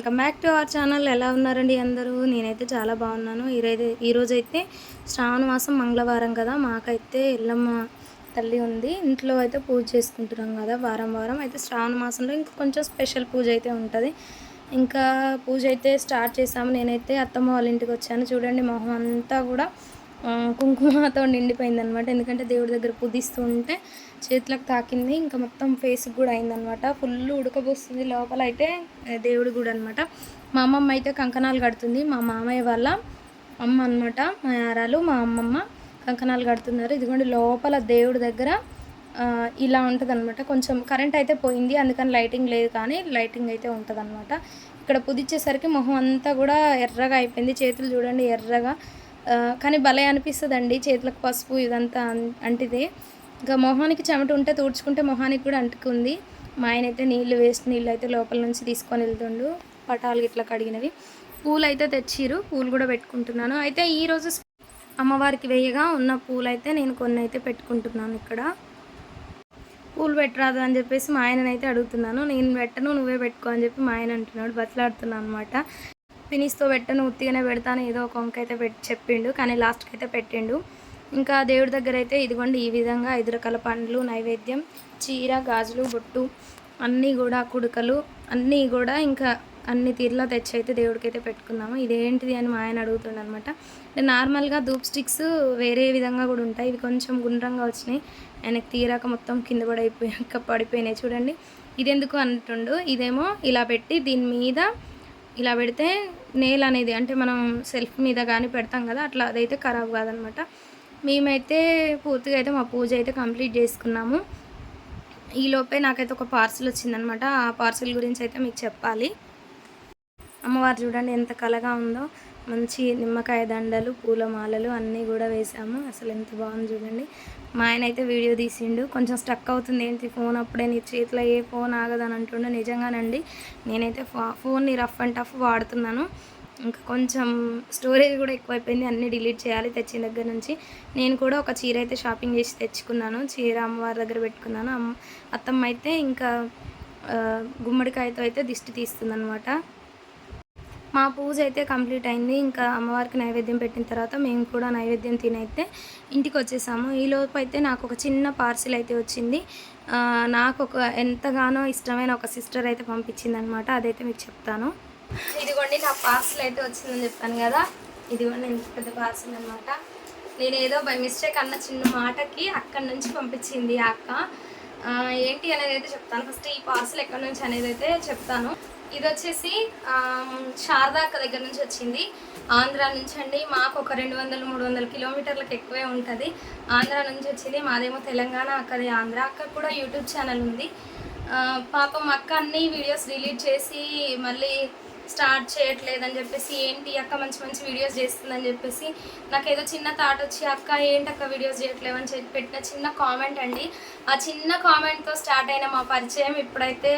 Welcome back to our channel. ఎలా ఉన్నారండి అందరూ? నేనైతే చాలా బాగున్నాను. ఈరోజు ఈరోజు అయితే శ్రావణ మాసం మంగళవారం కదా. మాకైతే ఎల్లమ్మ తల్లి ఉంది. ఇంట్లో అయితే పూజ చేసుకుంటున్నాం కదా వారం వారం. అయితే శ్రావణ మాసంలో ఇంకా కొంచెం స్పెషల్ పూజ అయితే ఉంటుంది. ఇంకా పూజ అయితే స్టార్ట్ చేసాము. నేనైతే అత్తమ్మ వాళ్ళ ఇంటికి వచ్చాను. చూడండి మొహం అంతా కూడా కుంకుమతో నిండిపోయింది అనమాట ఎందుకంటే దేవుడి దగ్గర పుదిస్తూ ఉంటే చేతులకు తాకింది. ఇంకా మొత్తం ఫేస్కి కూడా అయిందనమాట. ఫుల్ ఉడకబోస్తుంది. లోపల అయితే దేవుడి గుడి అనమాట మా అమ్మమ్మ అయితే కంకణాలు కడుతుంది. మా మామయ్య వాళ్ళ అమ్మ అనమాట మా యారాలు మా అమ్మమ్మ కంకణాలు కడుతున్నారు. ఇదిగోండి లోపల దేవుడి దగ్గర ఇలా ఉంటుంది అనమాట కొంచెం కరెంట్ అయితే పోయింది. అందుకని లైటింగ్ లేదు కానీ లైటింగ్ అయితే ఉంటుంది అనమాట ఇక్కడ పుదిచ్చేసరికి మొహం అంతా కూడా ఎర్రగా అయిపోయింది. చేతులు చూడండి ఎర్రగా. కానీ భలే అనిపిస్తుందండి. చేతులకు పసుపు ఇదంతా అంటిదే. ఇంకా మొహానికి చెమట ఉంటే తుడుచుకుంటే మొహానికి కూడా అంటుకుంది. మా ఆయన అయితే నీళ్ళు వేస్ట్ నీళ్ళు అయితే లోపల నుంచి తీసుకొని వెళ్తుండు. పటాలు ఇట్లా కడిగినవి. పూలు అయితే తెచ్చిరు పూలు కూడా పెట్టుకుంటున్నాను. అయితే ఈరోజు అమ్మవారికి వేయగా ఉన్న పూలు అయితే నేను కొన్ని అయితే పెట్టుకుంటున్నాను ఇక్కడ. పూలు పెట్టరాదు అని చెప్పేసి మా ఆయననైతే అడుగుతున్నాను. నేను పెట్టను నువ్వే పెట్టుకో అని చెప్పి మా ఆయన అంటున్నాడు. బతలాడుతున్నాను అనమాట ఫినిష్తో పెట్టను ఉత్తిగానే పెడతాను ఏదో ఒక వంక అయితే పెట్టి చెప్పిండు కానీ లాస్ట్కి అయితే పెట్టిండు. ఇంకా దేవుడి దగ్గర అయితే ఇదిగోండి ఈ విధంగా ఐదు రకాల పండ్లు నైవేద్యం చీర గాజులు బొట్టు అన్నీ కూడా కుడుకలు అన్నీ కూడా ఇంకా అన్ని తీరులో తెచ్చి అయితే దేవుడికి అయితే పెట్టుకున్నాము ఇదేంటిది అని మా ఆయన అడుగుతుండ అనమాట నార్మల్గా ధూప్ స్టిక్స్ వేరే విధంగా కూడా ఉంటాయి. ఇవి కొంచెం గుండ్రంగా వచ్చినాయి. ఆయనకి తీరాక మొత్తం కింద పడైపోయాక పడిపోయినాయి. చూడండి ఇది ఎందుకు అంటుండు? ఇదేమో ఇలా పెట్టి దీని మీద ఇలా పెడితే నేల్ అనేది అంటే మనం సెల్ఫ్ మీద కానీ పెడతాం కదా అట్లా అదైతే ఖరాబ్ కాదనమాట. మేమైతే పూర్తిగా అయితే మా పూజ అయితే కంప్లీట్ చేసుకున్నాము. ఈ లోపే నాకైతే ఒక పార్సిల్ వచ్చిందనమాట. ఆ పార్సిల్ గురించి అయితే మీకు చెప్పాలి. అమ్మవారు చూడండి ఎంత కలగా ఉందో. మంచి నిమ్మకాయ దండలు పూలమాలలు అన్నీ కూడా వేసాము. అసలు ఎంత బాగుంది చూడండి. మా ఆయన అయితే వీడియో తీసిండు. కొంచెం స్టక్ అవుతుంది ఏంటి ఫోన్ అప్పుడే నీ చేతిలో ఏ ఫోన్ ఆగదని అంటుండే. నిజంగానండి నేనైతే ఫోన్ని రఫ్ అండ్ టఫ్ వాడుతున్నాను. ఇంకా కొంచెం స్టోరేజ్ కూడా ఎక్కువైపోయింది. అన్నీ డిలీట్ చేయాలి తెచ్చిన దగ్గర నుంచి. నేను కూడా ఒక చీర అయితే షాపింగ్ చేసి తెచ్చుకున్నాను. చీర అమ్మవారి దగ్గర పెట్టుకున్నాను. అమ్మ అత్తమ్మ అయితే ఇంకా గుమ్మడికాయతో అయితే దిష్టి తీస్తుందనమాట మా పూజ అయితే కంప్లీట్ అయింది. ఇంకా అమ్మవారికి నైవేద్యం పెట్టిన తర్వాత మేము కూడా నైవేద్యం తినైతే ఇంటికి వచ్చేసాము. ఈ అయితే నాకు ఒక చిన్న పార్సిల్ అయితే వచ్చింది. నాకు ఒక ఎంతగానో ఇష్టమైన ఒక సిస్టర్ అయితే పంపించింది అనమాట అదైతే మీకు చెప్తాను. ఇదిగోండి నా పార్సిల్ అయితే వచ్చిందని చెప్పాను కదా. ఇదిగోండి ఎంత పెద్ద పార్సిల్ అనమాట నేను ఏదో బై మిస్టేక్ అన్న చిన్న మాటకి అక్కడి నుంచి పంపించింది ఆ అక్క. ఏంటి అనేది అయితే చెప్తాను. ఫస్ట్ ఈ పార్సల్ ఎక్కడి నుంచి అనేది అయితే చెప్తాను. ఇది వచ్చేసి శారదాక శారదా అక్క దగ్గర నుంచి వచ్చింది. ఆంధ్ర నుంచి అండి మాకు ఒక రెండు వందలు మూడు వందల కిలోమీటర్లకు ఎక్కువే ఉంటుంది. ఆంధ్ర నుంచి వచ్చింది మాదేమో తెలంగాణ అక్కది ఆంధ్ర. అక్క కూడా యూట్యూబ్ ఛానల్ ఉంది. పాపం అక్క అన్ని వీడియోస్ డిలీట్ చేసి మళ్ళీ స్టార్ట్ చేయట్లేదని చెప్పేసి ఏంటి అక్క మంచి మంచి వీడియోస్ చేస్తుందని చెప్పేసి నాకు ఏదో చిన్న థాట్ వచ్చి అక్క ఏంటి అక్క వీడియోస్ చేయట్లేవని చెప్పి పెట్టిన చిన్న కామెంట్ అండి. ఆ చిన్న కామెంట్తో స్టార్ట్ అయిన మా పరిచయం ఇప్పుడైతే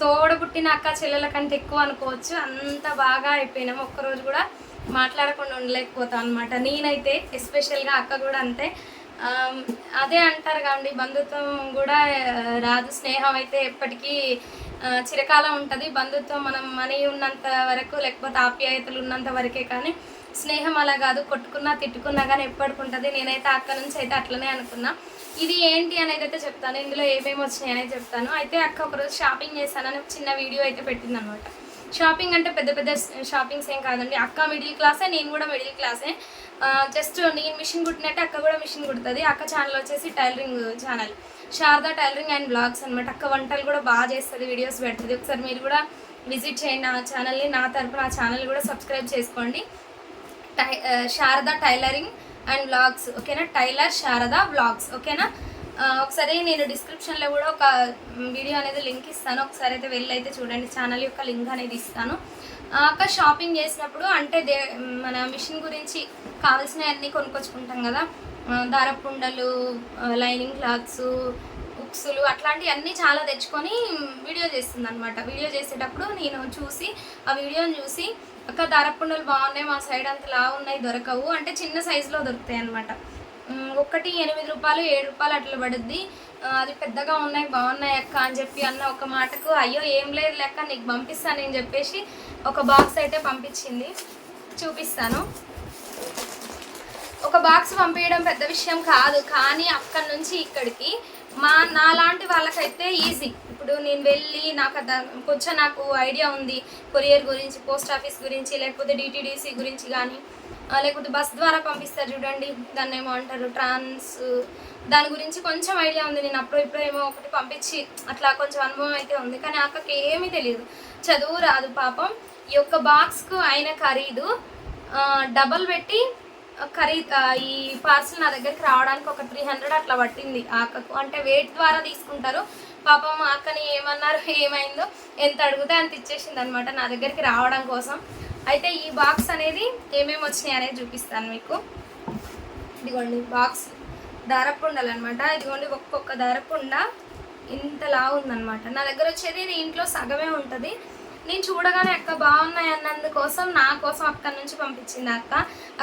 తోడు పుట్టిన అక్క చెల్లెల కంటే ఎక్కువ అనుకోవచ్చు. అంత బాగా అయిపోయినాం. ఒక్కరోజు కూడా మాట్లాడకుండా ఉండలేకపోతాం అనమాట నేనైతే ఎస్పెషల్గా అక్క కూడా అంతే. అదే అంటారు కాబట్టి బంధుత్వం కూడా రాదు. స్నేహం అయితే ఎప్పటికీ చిరకాలం ఉంటుంది. బంధుత్వం మనం మనీ ఉన్నంత వరకు లేకపోతే ఆప్యాయతలు ఉన్నంత వరకే కానీ స్నేహం అలా కాదు కొట్టుకున్నా తిట్టుకున్నా కానీ ఎప్పటికి ఉంటుంది. నేనైతే అక్క నుంచి అయితే అట్లనే అనుకున్నా. ఇది ఏంటి అనేది అయితే చెప్తాను. ఇందులో ఏమేమి వచ్చినాయి అనేది చెప్తాను. అయితే అక్క ఒకరోజు షాపింగ్ చేశానని చిన్న వీడియో అయితే పెట్టింది అనమాట షాపింగ్ అంటే పెద్ద పెద్ద షాపింగ్స్ ఏం కాదండి. అక్క మిడిల్ క్లాసే నేను కూడా మిడిల్ క్లాసే జస్ట్ నేను మిషన్ కుట్టినట్టే అక్క కూడా మిషన్ కుడుతుంది. అక్క ఛానల్ వచ్చేసి tailoring channel Sharada tailoring and blogs అనమాట అక్క వంటలు కూడా బాగా చేస్తుంది వీడియోస్ పెడుతుంది. ఒకసారి మీరు కూడా విజిట్ చేయండి ఆ ఛానల్ని నా. తరపున ఆ ఛానల్ కూడా సబ్స్క్రైబ్ చేసుకోండి. టై శారదా టైలరింగ్ అండ్ వ్లాగ్స్ ఓకేనా? టైలర్ శారదా వ్లాగ్స్ ఓకేనా? ఒకసారి నేను డిస్క్రిప్షన్లో కూడా ఒక వీడియో అనేది లింక్ ఇస్తాను. ఒకసారి అయితే వెళ్ళి అయితే చూడండి. ఛానల్ యొక్క లింక్ అనేది ఇస్తాను. అక్క షాపింగ్ చేసినప్పుడు అంటే దే మన మిషన్ గురించి కావాల్సినవన్నీ కొనుక్కొచ్చుకుంటాం కదా? దారపుండలు లైనింగ్ క్లాత్స్ బుక్స్లు అట్లాంటివి అన్నీ చాలా తెచ్చుకొని వీడియో చేస్తుంది అనమాట వీడియో చేసేటప్పుడు నేను చూసి ఆ వీడియోని చూసి అక్క దారపుండలు బాగున్నాయి మా సైడ్ అంత లా ఉన్నాయి దొరకవు అంటే చిన్న సైజులో దొరుకుతాయి అనమాట ఒకటి ఎనిమిది రూపాయలు ఏడు రూపాయలు అట్లా పడుద్ది. అది పెద్దగా ఉన్నాయి బాగున్నాయి అక్క అని చెప్పి అన్న ఒక మాటకు అయ్యో ఏం లేదు లెక్క నీకు పంపిస్తానని చెప్పేసి ఒక బాక్స్ అయితే పంపించింది. చూపిస్తాను. ఒక బాక్స్ పంపించడం పెద్ద విషయం కాదు కానీ అక్కడి నుంచి ఇక్కడికి. మా నాలాంటి వాళ్ళకైతే ఈజీ. ఇప్పుడు నేను వెళ్ళి నాకు కొంచెం నాకు ఐడియా ఉంది కొరియర్ గురించి పోస్ట్ ఆఫీస్ గురించి లేకపోతే డిటిడిసి గురించి కానీ లేకపోతే బస్ ద్వారా పంపిస్తారు చూడండి దాన్ని ఏమో అంటారు ట్రాన్స్ దాని గురించి కొంచెం ఐడియా ఉంది. నేను అప్పుడు ఇప్పుడు ఏమో ఒకటి పంపించి అట్లా కొంచెం అనుభవం అయితే ఉంది కానీ అక్కకి ఏమీ తెలియదు చదువు రాదు పాపం. ఈ యొక్క బాక్స్కు అయిన ఖరీదు డబల్ పెట్టి ఖరీ ఈ పార్సల్ నా దగ్గరికి రావడానికి ఒక త్రీ హండ్రెడ్ అట్లా పట్టింది ఆకకు అంటే వెయిట్ ద్వారా తీసుకుంటారు. పాపం ఆకని అక్కని ఏమన్నారు ఏమైందో ఎంత అడిగితే అంత ఇచ్చేసింది అనమాట నా దగ్గరికి రావడం కోసం. అయితే ఈ బాక్స్ అనేది ఏమేమి వచ్చినాయి అనేది చూపిస్తాను మీకు. ఇదిగోండి బాక్స్ దారపుండలు అనమాట ఇదిగోండి ఒక్కొక్క దారపుండ ఇంతలా ఉందన్నమాట నా దగ్గర వచ్చేది ఇది ఇంట్లో సగమే ఉంటుంది. నేను చూడగానే అక్క బాగున్నాయి అన్నందుకోసం నా కోసం అక్కడి నుంచి పంపించింది అక్క.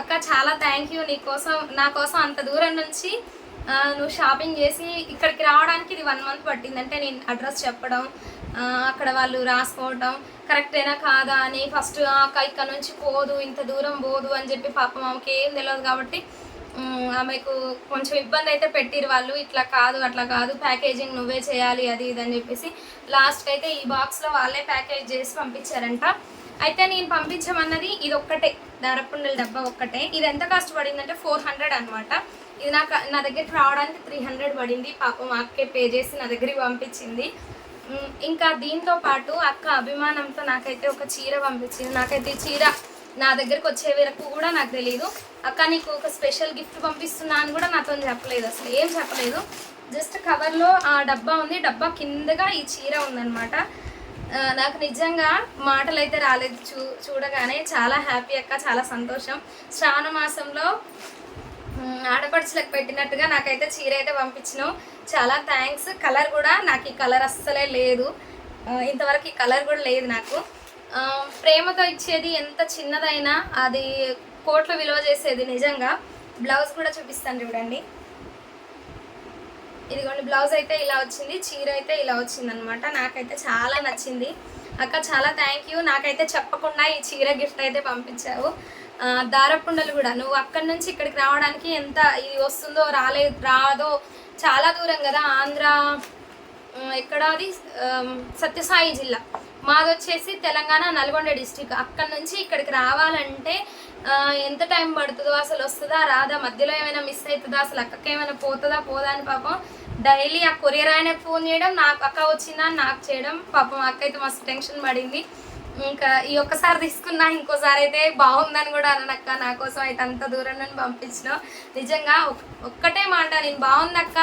అక్క చాలా థ్యాంక్ యూ నీ కోసం నా కోసం అంత దూరం నుంచి నువ్వు షాపింగ్ చేసి ఇక్కడికి రావడానికి ఇది వన్ మంత్ పట్టింది. అంటే నేను అడ్రస్ చెప్పడం అక్కడ వాళ్ళు రాసుకోవడం కరెక్టేనా కాదా అని ఫస్ట్ అక్క ఇక్కడ నుంచి పోదు ఇంత దూరం పోదు అని చెప్పి పాపం ఆమెకి ఏం తెలియదు కాబట్టి ఆమెకు కొంచెం ఇబ్బంది అయితే పెట్టిరు వాళ్ళు. ఇట్లా కాదు అట్లా కాదు ప్యాకేజింగ్ నువ్వే చేయాలి అది ఇది అని చెప్పేసి లాస్ట్కి అయితే ఈ బాక్స్లో వాళ్ళే ప్యాకేజ్ చేసి పంపించారంట. అయితే నేను పంపించమన్నది ఇది ఒక్కటే దారపుండల డబ్బా ఒక్కటే. ఇది ఎంత కాస్ట్ పడిందంటే ఫోర్ హండ్రెడ్ అనమాట ఇది నాకు నా దగ్గరికి రావడానికి త్రీ హండ్రెడ్ పడింది. పాపం అక్కే పే చేసి నా దగ్గరికి పంపించింది. ఇంకా దీంతో పాటు అక్క అభిమానంతో నాకైతే ఒక చీర పంపించింది. నాకైతే ఈ చీర నా దగ్గరకు వచ్చే వరకు కూడా నాకు తెలియదు అక్క నీకు ఒక స్పెషల్ గిఫ్ట్ పంపిస్తున్నా అని కూడా నాతో చెప్పలేదు అసలు. ఏం చెప్పలేదు. జస్ట్ కవర్లో ఆ డబ్బా ఉంది. డబ్బా కిందగా ఈ చీర ఉందన్నమాట. నాకు నిజంగా మాటలు అయితే రాలేదు. చూ చూడగానే చాలా హ్యాపీ అక్క చాలా సంతోషం. శ్రావణ మాసంలో ఆడపడుచులకు పెట్టినట్టుగా నాకైతే చీర అయితే పంపించినావు. చాలా థ్యాంక్స్ కలర్ కూడా నాకు ఈ కలర్ అస్సలే లేదు. ఇంతవరకు ఈ కలర్ కూడా లేదు నాకు. ప్రేమతో ఇచ్చేది ఎంత చిన్నదైనా అది కోట్లు విలువ చేసేది నిజంగా. బ్లౌజ్ కూడా చూపిస్తాను చూడండి. ఇదిగోండి బ్లౌజ్ అయితే ఇలా వచ్చింది చీర అయితే ఇలా వచ్చింది అనమాట నాకైతే చాలా నచ్చింది. అక్క చాలా థ్యాంక్ యూ నాకైతే చెప్పకుండా ఈ చీర గిఫ్ట్ అయితే పంపించావు. దారపుండలు కూడా. నువ్వు అక్కడి నుంచి ఇక్కడికి రావడానికి ఎంత ఇది వస్తుందో రాలే రాదో చాలా దూరం కదా. ఆంధ్ర ఎక్కడ అది? సత్యసాయి జిల్లా. మాది వచ్చేసి తెలంగాణ నల్గొండ డిస్టిక్ అక్కడ నుంచి ఇక్కడికి రావాలంటే ఎంత టైం పడుతుందో అసలు వస్తుందా రాదా మధ్యలో ఏమైనా మిస్ అవుతుందా అసలు అక్కకి ఏమైనా పోతుందా పోదా అని పాపం డైలీ ఆ కొరియర్ ఆయనకు ఫోన్ చేయడం నాకు అక్క వచ్చిందా నాకు చేయడం పాపం అక్క అయితే మస్తు టెన్షన్ పడింది. ఇంకా ఈ ఒక్కసారి తీసుకున్నా ఇంకోసారి అయితే బాగుందని కూడా అననక్క నా కోసం అయితే అంత దూరం నుండి పంపించిన నిజంగా ఒక్కటే మాట నేను బాగుందక్క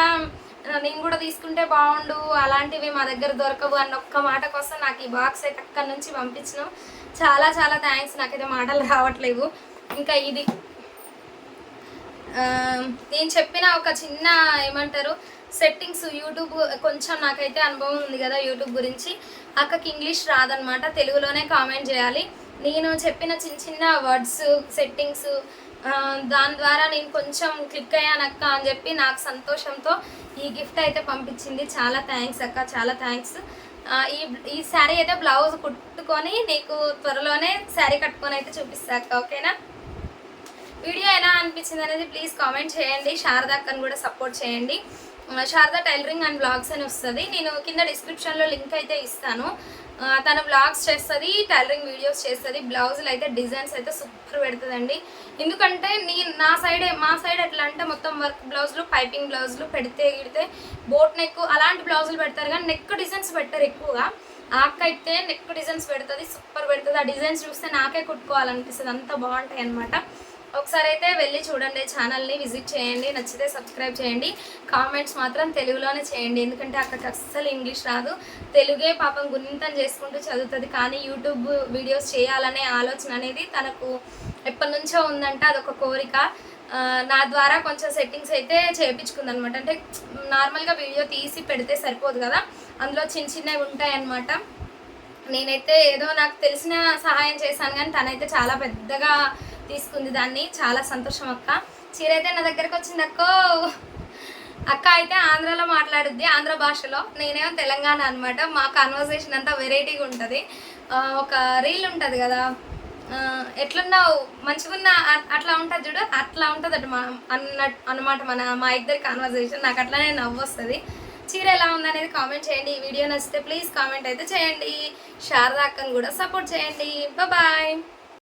నేను కూడా తీసుకుంటే బాగుండు అలాంటివి మా దగ్గర దొరకవు అన్న ఒక్క మాట కోసం నాకు ఈ బాక్స్ అయితే అక్కడి నుంచి పంపించిన. చాలా చాలా థ్యాంక్స్ నాకైతే మాటలు రావట్లేవు. ఇంకా ఇది. నేను చెప్పిన ఒక చిన్న ఏమంటారు సెట్టింగ్స్ యూట్యూబ్ కొంచెం నాకైతే అనుభవం ఉంది కదా యూట్యూబ్ గురించి. అక్కకి ఇంగ్లీష్ రాదనమాట తెలుగులోనే కామెంట్ చేయాలి. నేను చెప్పిన చిన్న చిన్న వర్డ్స్ సెట్టింగ్స్ దాని ద్వారా నేను కొంచెం క్లిక్ అయ్యాను అక్క అని చెప్పి నాకు సంతోషంతో ఈ గిఫ్ట్ అయితే పంపించింది. చాలా థ్యాంక్స్ అక్క చాలా థ్యాంక్స్. ఈ ఈ శారీ అయితే బ్లౌజ్ కుట్టుకొని నీకు త్వరలోనే శారీ కట్టుకొని అయితే చూపిస్తా అక్క ఓకేనా? వీడియో ఎలా అనిపించింది అనేది ప్లీజ్ కామెంట్ చేయండి. శారదా అక్కను కూడా సపోర్ట్ చేయండి. శారదా టైలరింగ్ అండ్ బ్లాగ్స్ అని వస్తుంది. నేను కింద డిస్క్రిప్షన్లో లింక్ అయితే ఇస్తాను. తన బ్లాగ్స్ చేస్తుంది టైలరింగ్ వీడియోస్ చేస్తుంది బ్లౌజులు అయితే డిజైన్స్ అయితే సూపర్ పెడుతుందండి. ఎందుకంటే నీ నా సైడ్ మా సైడ్ ఎట్లా అంటే మొత్తం వర్క్ బ్లౌజులు పైపింగ్ బ్లౌజులు పెడితే గిడితే బోట్ నెక్ అలాంటి బ్లౌజులు పెడతారు కానీ నెక్ డిజైన్స్ పెట్టరు ఎక్కువగా. ఆక్క అయితే నెక్ డిజైన్స్ పెడుతుంది సూపర్ పెడుతుంది. ఆ డిజైన్స్ చూస్తే నాకే కుట్టుకోవాలనిపిస్తుంది. అంత బాగుంటాయి అనమాట ఒకసారి అయితే వెళ్ళి చూడండి ఛానల్ని విజిట్ చేయండి నచ్చితే సబ్స్క్రైబ్ చేయండి. కామెంట్స్ మాత్రం తెలుగులోనే చేయండి. ఎందుకంటే అక్కడికి అస్సలు ఇంగ్లీష్ రాదు. తెలుగే పాపం గుణింతం చేసుకుంటూ చదువుతుంది. కానీ యూట్యూబ్ వీడియోస్ చేయాలనే ఆలోచన అనేది తనకు ఎప్పటి నుంచో ఉందంట అదొక కోరిక. నా ద్వారా కొంచెం సెట్టింగ్స్ అయితే చేయించుకుంది అనమాట అంటే నార్మల్గా వీడియో తీసి పెడితే సరిపోదు కదా. అందులో చిన్న చిన్నవి ఉంటాయన్నమాట. నేనైతే ఏదో నాకు తెలిసిన సహాయం చేశాను కానీ తనైతే చాలా పెద్దగా తీసుకుంది దాన్ని. చాలా సంతోషం అక్క. చీర అయితే నా దగ్గరకు వచ్చింది అక్కో. అక్క అయితే ఆంధ్రాలో మాట్లాడుద్ది ఆంధ్ర భాషలో. నేనేమో తెలంగాణ అనమాట మా కాన్వర్సేషన్ అంతా వెరైటీగా ఉంటుంది. ఒక రీల్ ఉంటుంది కదా. ఎట్లున్నావు? మంచిగున్నా? అట్లా ఉంటుంది చూడు. అట్లా ఉంటుంది అటు మా అన్న అన్నమాట మన మా ఇద్దరి కాన్వర్సేషన్ నాకు అట్లానే నవ్వు వస్తుంది చీర ఎలా ఉందనేది కామెంట్ చేయండి. ఈ వీడియో నచ్చితే ప్లీజ్ కామెంట్ అయితే చేయండి. శారదా అక్కను కూడా సపోర్ట్ చేయండి. బాయ్